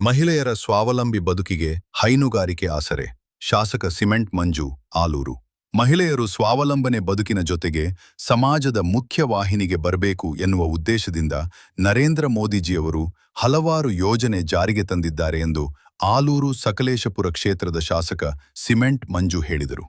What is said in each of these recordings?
ಮಹಿಳೆಯರ ಸ್ವಾವಲಂಬಿ ಬದುಕಿಗೆ ಹೈನುಗಾರಿಕೆ ಆಸರೆ. ಶಾಸಕ ಸಿಮೆಂಟ್ ಮಂಜು, ಆಲೂರು. ಮಹಿಳೆಯರು ಸ್ವಾವಲಂಬನೆ ಬದುಕಿನ ಜೊತೆಗೆ ಸಮಾಜದ ಮುಖ್ಯ ವಾಹಿನಿಗೆ ಬರಬೇಕು ಎನ್ನುವ ಉದ್ದೇಶದಿಂದ ನರೇಂದ್ರ ಮೋದಿಜಿಯವರು ಹಲವಾರು ಯೋಜನೆ ಜಾರಿಗೆ ತಂದಿದ್ದಾರೆ ಎಂದು ಆಲೂರು ಸಕಲೇಶಪುರ ಕ್ಷೇತ್ರದ ಶಾಸಕ ಸಿಮೆಂಟ್ ಮಂಜು ಹೇಳಿದರು.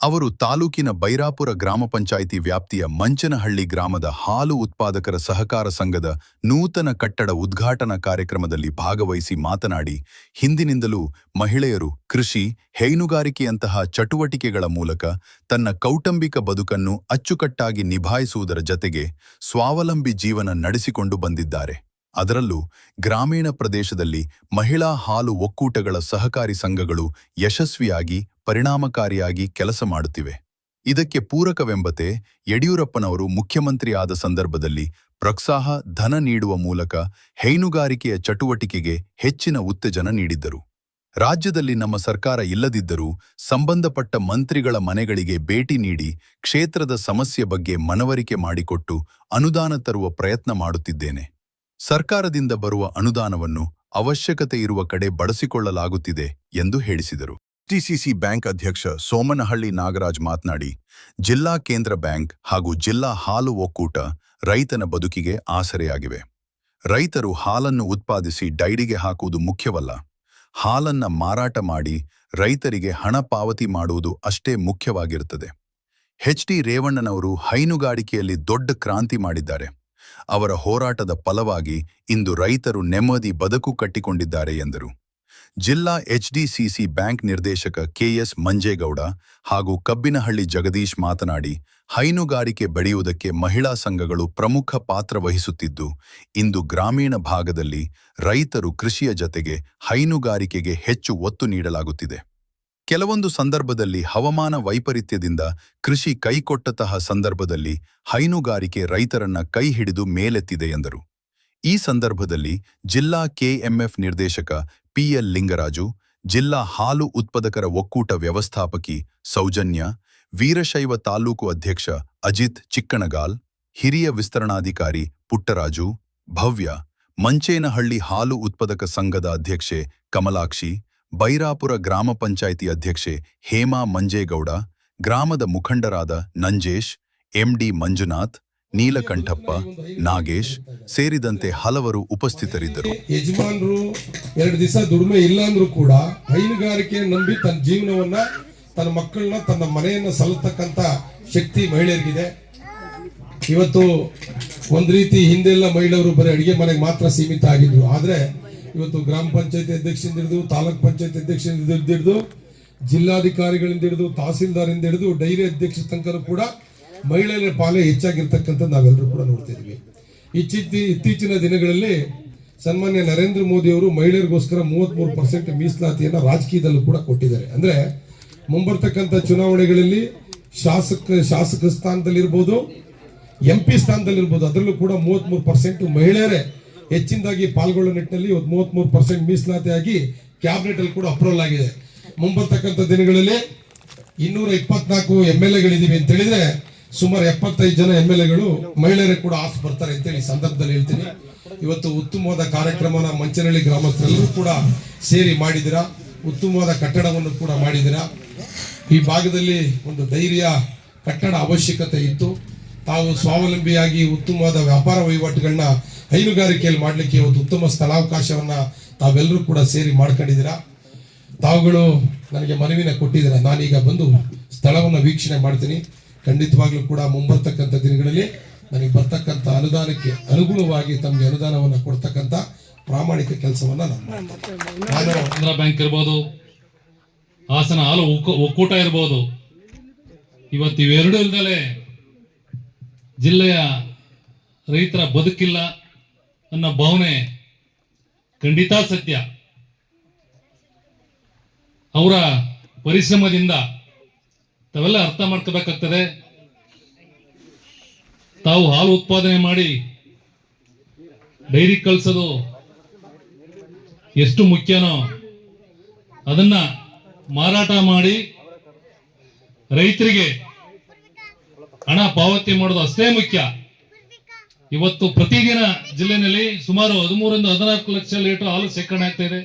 ಅವರು ತಾಲೂಕಿನ ಬೈರಾಪುರ ಗ್ರಾಮ ಪಂಚಾಯಿತಿ ವ್ಯಾಪ್ತಿಯ ಮಂಚನಹಳ್ಳಿ ಗ್ರಾಮದ ಹಾಲು ಉತ್ಪಾದಕರ ಸಹಕಾರ ಸಂಘದ ನೂತನ ಕಟ್ಟಡ ಉದ್ಘಾಟನಾ ಕಾರ್ಯಕ್ರಮದಲ್ಲಿ ಭಾಗವಹಿಸಿ ಮಾತನಾಡಿ, ಹಿಂದಿನಿಂದಲೂ ಮಹಿಳೆಯರು ಕೃಷಿ, ಹೈನುಗಾರಿಕೆಯಂತಹ ಚಟುವಟಿಕೆಗಳ ಮೂಲಕ ತನ್ನ ಕೌಟುಂಬಿಕ ಬದುಕನ್ನು ಅಚ್ಚುಕಟ್ಟಾಗಿ ನಿಭಾಯಿಸುವುದರ ಜತೆಗೆ ಸ್ವಾವಲಂಬಿ ಜೀವನ ನಡೆಸಿಕೊಂಡು ಬಂದಿದ್ದಾರೆ. ಅದರಲ್ಲೂ ಗ್ರಾಮೀಣ ಪ್ರದೇಶದಲ್ಲಿ ಮಹಿಳಾ ಹಾಲು ಒಕ್ಕೂಟಗಳ ಸಹಕಾರಿ ಸಂಘಗಳು ಯಶಸ್ವಿಯಾಗಿ ಪರಿಣಾಮಕಾರಿಯಾಗಿ ಕೆಲಸ ಮಾಡುತ್ತಿವೆ. ಇದಕ್ಕೆ ಪೂರಕವೆಂಬತೆ ಯಡಿಯೂರಪ್ಪನವರು ಮುಖ್ಯಮಂತ್ರಿ ಆದ ಸಂದರ್ಭದಲ್ಲಿ ಪ್ರೋತ್ಸಾಹ, ಧನ ನೀಡುವ ಮೂಲಕ ಹೈನುಗಾರಿಕೆಯ ಚಟುವಟಿಕೆಗೆ ಹೆಚ್ಚಿನ ಉತ್ತೇಜನ ನೀಡಿದ್ದರು. ರಾಜ್ಯದಲ್ಲಿ ನಮ್ಮ ಸರ್ಕಾರ ಇಲ್ಲದಿದ್ದರೂ ಸಂಬಂಧಪಟ್ಟ ಮಂತ್ರಿಗಳ ಮನೆಗಳಿಗೆ ಭೇಟಿ ನೀಡಿ ಕ್ಷೇತ್ರದ ಸಮಸ್ಯೆ ಬಗ್ಗೆ ಮನವರಿಕೆ ಮಾಡಿಕೊಟ್ಟು ಅನುದಾನ ತರುವ ಪ್ರಯತ್ನ ಮಾಡುತ್ತಿದ್ದೇನೆ. ಸರ್ಕಾರದಿಂದ ಬರುವ ಅನುದಾನವನ್ನು ಅವಶ್ಯಕತೆ ಇರುವ ಕಡೆ ಬಳಸಿಕೊಳ್ಳಲಾಗುತ್ತಿದೆ ಎಂದು ಹೇಳಿಸಿದರು. ಟಿಸಿಸಿ ಬ್ಯಾಂಕ್ ಅಧ್ಯಕ್ಷ ಸೋಮನಹಳ್ಳಿ ನಾಗರಾಜ್ ಮಾತನಾಡಿ, ಜಿಲ್ಲಾ ಕೇಂದ್ರ ಬ್ಯಾಂಕ್ ಹಾಗೂ ಜಿಲ್ಲಾ ಹಾಲು ಒಕ್ಕೂಟ ರೈತನ ಬದುಕಿಗೆ ಆಸರೆಯಾಗಿವೆ. ರೈತರು ಹಾಲನ್ನು ಉತ್ಪಾದಿಸಿ ಡೈರಿಗೆ ಹಾಕುವುದು ಮುಖ್ಯವಲ್ಲ. ಹಾಲನ್ನ ಮಾರಾಟ ಮಾಡಿ ರೈತರಿಗೆ ಹಣ ಪಾವತಿ ಮಾಡುವುದು ಅಷ್ಟೇ ಮುಖ್ಯವಾಗಿರುತ್ತದೆ. ಎಚ್ ಡಿ ರೇವಣ್ಣನವರು ಹೈನುಗಾರಿಕೆಯಲ್ಲಿ ದೊಡ್ಡ ಕ್ರಾಂತಿ ಮಾಡಿದ್ದಾರೆ. ಅವರ ಹೋರಾಟದ ಫಲವಾಗಿ ಇಂದು ರೈತರು ನೆಮ್ಮದಿ ಬದುಕು ಕಟ್ಟಿಕೊಂಡಿದ್ದಾರೆ ಎಂದರು. ಜಿಲ್ಲಾ ಎಚ್ಡಿಸಿಸಿ ಬ್ಯಾಂಕ್ ನಿರ್ದೇಶಕ ಕೆಎಸ್ ಮಂಜೇಗೌಡ ಹಾಗೂ ಕಬ್ಬಿನಹಳ್ಳಿ ಜಗದೀಶ್ ಮಾತನಾಡಿ, ಹೈನುಗಾರಿಕೆ ಬೆಳೆಯುವುದಕ್ಕೆ ಮಹಿಳಾ ಸಂಘಗಳು ಪ್ರಮುಖ ಪಾತ್ರ ವಹಿಸುತ್ತಿದ್ದು, ಇಂದು ಗ್ರಾಮೀಣ ಭಾಗದಲ್ಲಿ ರೈತರು ಕೃಷಿಯ ಜತೆಗೆ ಹೈನುಗಾರಿಕೆಗೆ ಹೆಚ್ಚು ಒತ್ತು ನೀಡಲಾಗುತ್ತಿದೆ. ಕೆಲವೊಂದು ಸಂದರ್ಭದಲ್ಲಿ ಹವಾಮಾನ ವೈಪರೀತ್ಯದಿಂದ ಕೃಷಿ ಕೈಕೊಟ್ಟತಹ ಸಂದರ್ಭದಲ್ಲಿ ಹೈನುಗಾರಿಕೆ ರೈತರನ್ನ ಕೈ ಹಿಡಿದು ಮೇಲೆತ್ತಿದೆ ಎಂದರು. ಈ ಸಂದರ್ಭದಲ್ಲಿ ಜಿಲ್ಲಾ ಕೆಎಂಎಫ್ ನಿರ್ದೇಶಕ ಪಿಎಲ್ ಲಿಂಗರಾಜು, ಜಿಲ್ಲಾ ಹಾಲು ಉತ್ಪಾದಕರ ಒಕ್ಕೂಟ ವ್ಯವಸ್ಥಾಪಕಿ ಸೌಜನ್ಯ, ವೀರಶೈವ ತಾಲೂಕು ಅಧ್ಯಕ್ಷ ಅಜಿತ್ ಚಿಕ್ಕಣಗಾಲ್, ಹಿರಿಯ ವಿಸ್ತರಣಾಧಿಕಾರಿ ಪುಟ್ಟರಾಜು, ಭವ್ಯ, ಮಂಚೇನಹಳ್ಳಿ ಹಾಲು ಉತ್ಪಾದಕ ಸಂಘದ ಅಧ್ಯಕ್ಷೆ ಕಮಲಾಕ್ಷಿ, ಬೈರಾಪುರ ಗ್ರಾಮ ಪಂಚಾಯಿತಿ ಅಧ್ಯಕ್ಷೆ ಹೇಮಾ ಮಂಜೇಗೌಡ, ಗ್ರಾಮದ ಮುಖಂಡರಾದ ನಂಜೇಶ್, ಎಂಡಿ ಮಂಜುನಾಥ್ ನೀಲಕಂಠಪ್ಪ, ನಾಗೇಶ್ ಸೇರಿದಂತೆ ಹಲವರು ಉಪಸ್ಥಿತರಿದ್ದರು. ಯಜಮಾನರು ಎರಡು ದಿವಸ ದುಡಿಮೆ ಇಲ್ಲ ಅಂದ್ರೂ ಕೂಡ ಹೈನುಗಾರಿಕೆ ನಂಬಿ ತನ್ನ ಜೀವನವನ್ನ ತನ್ನ ಮಕ್ಕಳನ್ನ ತನ್ನ ಮನೆಯನ್ನ ಸಲ್ಲತಕ್ಕಂತ ಶಕ್ತಿ ಮಹಿಳೆಯರಿಗಿದೆ. ಇವತ್ತು ಒಂದ್ ರೀತಿ ಹಿಂದೆಲ್ಲ ಮಹಿಳೆಯರು ಬರೀ ಅಡಿಗೆ ಮನೆಗೆ ಮಾತ್ರ ಸೀಮಿತ ಆಗಿದ್ರು. ಆದ್ರೆ ಇವತ್ತು ಗ್ರಾಮ ಪಂಚಾಯತಿ ಅಧ್ಯಕ್ಷರಿಂದ ಹಿಡಿದು, ತಾಲೂಕ್ ಪಂಚಾಯತ್ ಅಧ್ಯಕ್ಷರಿಂದ ಹಿಡಿದು, ಜಿಲ್ಲಾಧಿಕಾರಿಗಳಿಂದ ಹಿಡಿದು ತಹಸೀಲ್ದಾರಿಂದ ಹಿಡಿದು, ಡೈರಿ ಅಧ್ಯಕ್ಷ ತನಕ ಕೂಡ ಮಹಿಳೆಯರ ಪಾಲೇ ಹೆಚ್ಚಾಗಿರ್ತಕ್ಕಂಥ ನಾವೆಲ್ಲರೂ ಕೂಡ ನೋಡ್ತಿದ್ವಿ ಇತ್ತೀಚಿ, ಇತ್ತೀಚಿನ ದಿನಗಳಲ್ಲಿ ಸನ್ಮಾನ್ಯ ನರೇಂದ್ರ ಮೋದಿ ಅವರು ಮಹಿಳೆಯರಿಗೋಸ್ಕರ ಮೂವತ್ಮೂರು ಪರ್ಸೆಂಟ್ ಮೀಸಲಾತಿಯನ್ನ ರಾಜಕೀಯದಲ್ಲೂ ಕೂಡ ಕೊಟ್ಟಿದ್ದಾರೆ. ಅಂದ್ರೆ ಮುಂಬರ್ತಕ್ಕಂಥ ಚುನಾವಣೆಗಳಲ್ಲಿ ಶಾಸಕ ಶಾಸಕ ಸ್ಥಾನದಲ್ಲಿರ್ಬೋದು, ಎಂ ಪಿ ಸ್ಥಾನದಲ್ಲಿರ್ಬೋದು, ಅದರಲ್ಲೂ ಕೂಡ ಮೂವತ್ಮೂರು ಪರ್ಸೆಂಟ್ ಮಹಿಳೆಯರೇ ಹೆಚ್ಚಿನದಾಗಿ ಪಾಲ್ಗೊಳ್ಳೋ ನಿಟ್ಟಿನಲ್ಲಿ ಇವತ್ತು ಮೂವತ್ಮೂರು ಪರ್ಸೆಂಟ್ ಮೀಸಲಾತಿ ಆಗಿ ಕ್ಯಾಬಿನೆಟ್ ಅಲ್ಲಿ ಕೂಡ ಅಪ್ರೂವಲ್ ಆಗಿದೆ. ಮುಂಬರ್ತಕ್ಕಂಥ ದಿನಗಳಲ್ಲಿ ಇನ್ನೂರ ಇಪ್ಪತ್ನಾಲ್ಕು ಎಂ ಎಲ್ ಎಗಳಿದೀವಿ ಅಂತ ಹೇಳಿದ್ರೆ ಸುಮಾರು ಎಪ್ಪತ್ತೈದು ಜನ ಎಂ ಎಲ್ ಎಗಳು ಮಹಿಳೆಯರಿಗೆ ಕೂಡ ಆಸ್ ಬರ್ತಾರೆ ಅಂತೇಳಿ ಸಂದರ್ಭದಲ್ಲಿ ಹೇಳ್ತೀನಿ. ಇವತ್ತು ಉತ್ತಮವಾದ ಕಾರ್ಯಕ್ರಮನ ಮಂಚನಹಳ್ಳಿ ಗ್ರಾಮಸ್ಥರೆಲ್ಲರೂ ಕೂಡ ಸೇರಿ ಮಾಡಿದಿರಾ ಉತ್ತಮವಾದ ಕಟ್ಟಡವನ್ನು ಕೂಡ ಮಾಡಿದಿರಾ ಈ ಭಾಗದಲ್ಲಿ ಒಂದು ಧೈರ್ಯ, ಕಟ್ಟಡ ಅವಶ್ಯಕತೆ ಇತ್ತು. ತಾವು ಸ್ವಾವಲಂಬಿಯಾಗಿ ಉತ್ತಮವಾದ ವ್ಯಾಪಾರ ವಹಿವಾಟುಗಳನ್ನ ಹೈನುಗಾರಿಕೆಯಲ್ಲಿ ಮಾಡಲಿಕ್ಕೆ ಒಂದು ಉತ್ತಮ ಸ್ಥಳಾವಕಾಶವನ್ನ ತಾವೆಲ್ಲರೂ ಕೂಡ ಸೇರಿ ಮಾಡ್ಕೊಂಡಿದ್ದೀರಾ? ತಾವುಗಳು ನನಗೆ ಮನವಿನ ಕೊಟ್ಟಿದ್ದೀರಾ? ನಾನೀಗ ಬಂದು ಸ್ಥಳವನ್ನು ವೀಕ್ಷಣೆ ಮಾಡ್ತೀನಿ. ಖಂಡಿತವಾಗ್ಲೂ ಕೂಡ ಮುಂಬರ್ತಕ್ಕಂಥ ದಿನಗಳಲ್ಲಿ ನನಗೆ ಬರ್ತಕ್ಕಂಥ ಅನುದಾನಕ್ಕೆ ಅನುಗುಣವಾಗಿ ತಮಗೆ ಅನುದಾನವನ್ನು ಕೊಡ್ತಕ್ಕಂಥ ಪ್ರಾಮಾಣಿಕ ಕೆಲಸವನ್ನ ನಾನು ಆಂಧ್ರ ಬ್ಯಾಂಕ್ ಇರ್ಬೋದು, ಹಾಸನ ಹಾಲು ಒಕ್ಕ- ಒಕ್ಕೂಟ ಇರ್ಬೋದು. ಇವತ್ತು ಇವೆರಡು ಇಲ್ದಲೆ ಜಿಲ್ಲೆಯ ರೈತರ ಬದುಕಿಲ್ಲ ಅನ್ನೋ ಭಾವನೆ ಖಂಡಿತ ಸತ್ಯ. ಅವರ ಪರಿಶ್ರಮದಿಂದ ತಾವೆಲ್ಲ ಅರ್ಥ ಮಾಡ್ಕೋಬೇಕಾಗ್ತದೆ. ತಾವು ಹಾಲು ಉತ್ಪಾದನೆ ಮಾಡಿ ಡೈರಿ ಕಳ್ಸೋದು ಎಷ್ಟು ಮುಖ್ಯನೋ ಅದನ್ನ ಮಾರಾಟ ಮಾಡಿ ರೈತರಿಗೆ ಹಣ ಪಾವತಿ ಮಾಡೋದು ಅಷ್ಟೇ ಮುಖ್ಯ. ಇವತ್ತು ಪ್ರತಿದಿನ ಜಿಲ್ಲೆನಲ್ಲಿ ಸುಮಾರು ಹದಿಮೂರರಿಂದ ಹದಿನಾಲ್ಕು ಲಕ್ಷ ಲೀಟರ್ ಹಾಲು ಶೇಖರಣೆ ಆಗ್ತಾ ಇದೆ.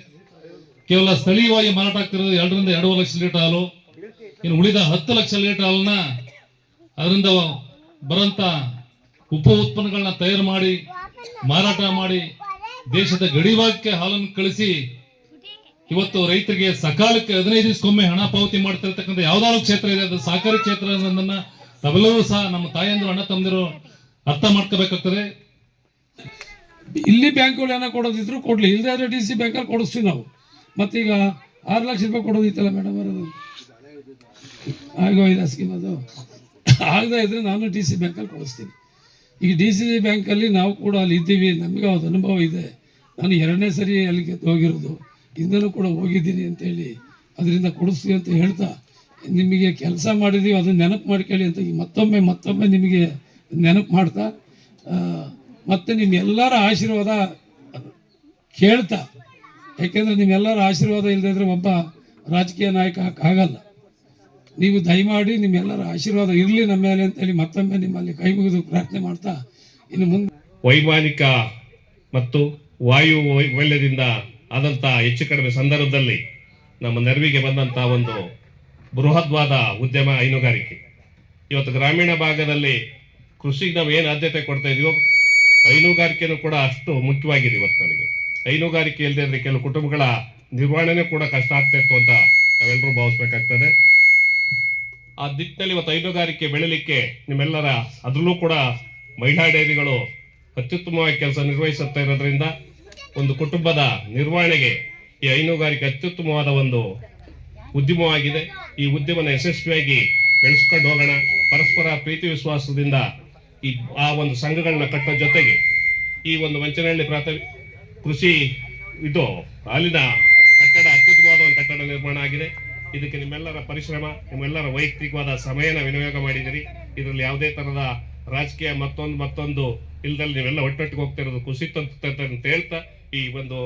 ಕೇವಲ ಸ್ಥಳೀಯವಾಗಿ ಮಾರಾಟ ಆಗ್ತಿರೋದು ಎರಡರಿಂದ ಎರಡೂವರೆ ಲಕ್ಷ ಲೀಟರ್ ಹಾಲು. ಇನ್ನು ಉಳಿದ ಹತ್ತು ಲಕ್ಷ ಲೀಟರ್ ಹಾಲನ್ನ ಅದರಿಂದ ಬರಂತ ಉಪ ಉತ್ಪನ್ನಗಳನ್ನ ತಯಾರು ಮಾಡಿ, ಮಾರಾಟ ಮಾಡಿ, ದೇಶದ ಗಡಿಭಾಗಕ್ಕೆ ಹಾಲನ್ನು ಕಳಿಸಿ, ಇವತ್ತು ರೈತರಿಗೆ ಸಕಾಲಕ್ಕೆ ಹದಿನೈದು ದಿವಸಕ್ಕೊಮ್ಮೆ ಹಣ ಪಾವತಿ ಮಾಡ್ತಿರ್ತಕ್ಕಂಥ ಯಾವ್ದಾದ್ರು ಕ್ಷೇತ್ರ ಇದೆ, ಅದು ಸಹಕಾರಿ ಕ್ಷೇತ್ರ ಅನ್ನೋದನ್ನ ತಾವೆಲ್ಲರೂ ಸಹ ನಮ್ಮ ತಾಯಂದಿರು ಅಣ್ಣ ತಂದಿರು ಅರ್ಥ ಮಾಡ್ಕೋಬೇಕಾಗ್ತದೆ. ಇಲ್ಲಿ ಬ್ಯಾಂಕ್ಗಳು ಏನೋ ಕೊಡೋದಿದ್ರು ಕೊಡ್ಲಿ. ಆದ್ರೆ ಡಿ ಸಿ ಬ್ಯಾಂಕಲ್ಲಿ ಕೊಡಿಸ್ತೀವಿ ನಾವು. ಮತ್ತೀಗ ಆರು ಲಕ್ಷ ರೂಪಾಯಿ ಕೊಡೋದಿತ್ತಲ್ಲ ಮೇಡಮ್ ಅದು ಆಗೋಯ್ದ ಸ್ಕೀಮ್ ಅದು ಆಗದೆ ಇದ್ರೆ ನಾನು ಡಿ ಸಿ ಬ್ಯಾಂಕಲ್ಲಿ ಕೊಡಿಸ್ತೀನಿ ಈಗ ಡಿ ಸಿ ಸಿ ಬ್ಯಾಂಕಲ್ಲಿ ನಾವು ಕೂಡ ಅಲ್ಲಿ ಇದ್ದೀವಿ. ನಮಗೆ ಅದು ಅನುಭವ ಇದೆ. ನಾನು ಎರಡನೇ ಸರಿ ಅಲ್ಲಿಗೆ ಹೋಗಿರೋದು. ಹಿಂದನೂ ಕೂಡ ಹೋಗಿದ್ದೀನಿ ಅಂತೇಳಿ ಅದರಿಂದ ಕೊಡಿಸ್ತೀವಿ ಅಂತ ಹೇಳ್ತಾ, ನಿಮಗೆ ಕೆಲಸ ಮಾಡಿದೀವಿ, ಅದನ್ನು ನೆನಪು ಮಾಡ್ಕೊಳ್ಳಿ ಅಂತ ಈಗ ಮತ್ತೊಮ್ಮೆ ಮತ್ತೊಮ್ಮೆ ನಿಮಗೆ ನೆನಪು ಮಾಡ್ತಾ ಮತ್ತು ಮತ್ತೆ ನಿಮ್ಮೆಲ್ಲರ ಆಶೀರ್ವಾದ ಕೇಳ್ತಾ. ಯಾಕೆಂದರೆ ನಿಮ್ಮೆಲ್ಲರ ಆಶೀರ್ವಾದ ಇಲ್ಲದಿದ್ರೆ ಒಬ್ಬ ರಾಜಕೀಯ ನಾಯಕ ಆಗಲ್ಲ ನೀವು ದಯಮಾಡಿ ನಿಮ್ಮೆಲ್ಲರ ಆಶೀರ್ವಾದ ಇರಲಿ ನಮ್ಮ ಮೇಲೆ ಅಂತೇಳಿ ಮತ್ತೊಮ್ಮೆ ನಿಮ್ಮಲ್ಲಿ ಕೈ ಮುಗಿದು ಪ್ರಾರ್ಥನೆ ಮಾಡ್ತಾ ಇನ್ನು ಮುಂದೆ ವೈಮಾನಿಕ ಮತ್ತು ವಾಯು ವೈಫಲ್ಯದಿಂದ ಆದಂತಹ ಹೆಚ್ಚು ಕಡಿಮೆ ಸಂದರ್ಭದಲ್ಲಿ ನಮ್ಮ ನೆರವಿಗೆ ಬಂದಂತಹ ಒಂದು ಬೃಹದ್ವಾದ ಉದ್ಯಮ ಹೈನುಗಾರಿಕೆ. ಇವತ್ತು ಗ್ರಾಮೀಣ ಭಾಗದಲ್ಲಿ ಕೃಷಿಗೆ ನಾವು ಏನು ಆದ್ಯತೆ ಕೊಡ್ತಾ ಇದೀವೋ ಹೈನುಗಾರಿಕೆನೂ ಕೂಡ ಅಷ್ಟು ಮುಖ್ಯವಾಗಿದೆ ಇವತ್ತು ನಮಗೆ. ಹೈನುಗಾರಿಕೆ ಇಲ್ಲದೆ ಅಂದರೆ ಕೆಲವು ಕುಟುಂಬಗಳ ನಿರ್ವಹಣೆನೂ ಕೂಡ ಕಷ್ಟ ಆಗ್ತಾ ಇತ್ತು ಅಂತ ನಾವೆಲ್ಲರೂ ಭಾವಿಸ್ಬೇಕಾಗ್ತದೆ. ಆ ದಿಕ್ಕಿನಲ್ಲಿ ಇವತ್ತು ಹೈನುಗಾರಿಕೆ ಬೆಳಿಲಿಕ್ಕೆ ನಿಮ್ಮೆಲ್ಲರ ಅದರಲ್ಲೂ ಕೂಡ ಮಹಿಳಾ ಡೈರಿಗಳು ಅತ್ಯುತ್ತಮವಾಗಿ ಕೆಲಸ ನಿರ್ವಹಿಸುತ್ತಾ ಇರೋದ್ರಿಂದ ಒಂದು ಕುಟುಂಬದ ನಿರ್ವಹಣೆಗೆ ಈ ಹೈನುಗಾರಿಕೆ ಅತ್ಯುತ್ತಮವಾದ ಒಂದು ಉದ್ಯಮವಾಗಿದೆ. ಈ ಉದ್ಯಮನ ಯಶಸ್ವಿಯಾಗಿ ಬೆಳೆಸ್ಕೊಂಡು ಹೋಗೋಣ. ಪರಸ್ಪರ ಪ್ರೀತಿ ವಿಶ್ವಾಸದಿಂದ ಈ ಆ ಒಂದು ಸಂಘಗಳನ್ನ ಕಟ್ಟೋ ಜೊತೆಗೆ ಈ ಒಂದು ಮಂಚನಹಳ್ಳಿ ಪ್ರಾಥಮಿಕ ಕೃಷಿ ಇದು ಹಾಲಿನ ಕಟ್ಟಡ ಅತ್ಯುತ್ತಮವಾದ ಒಂದು ಕಟ್ಟಡ ನಿರ್ಮಾಣ ಆಗಿದೆ. ಇದಕ್ಕೆ ನಿಮ್ಮೆಲ್ಲರ ಪರಿಶ್ರಮ, ನಿಮ್ಮೆಲ್ಲರ ವೈಯಕ್ತಿಕವಾದ ಸಮಯನ ವಿನಿಯೋಗ ಮಾಡಿದಿರಿ ಇದರಲ್ಲಿ ಯಾವುದೇ ತರಹದ ರಾಜಕೀಯ ಮತ್ತೊಂದು ಮತ್ತೊಂದು ಇಲ್ದಲ್ಲಿ ನೀವೆಲ್ಲ ಒಟ್ಟೊಟ್ಟಿಗೆ ಹೋಗ್ತಾ ಇರೋದು ತಂತ ಅಂತ ಹೇಳ್ತಾ ಈ ಒಂದು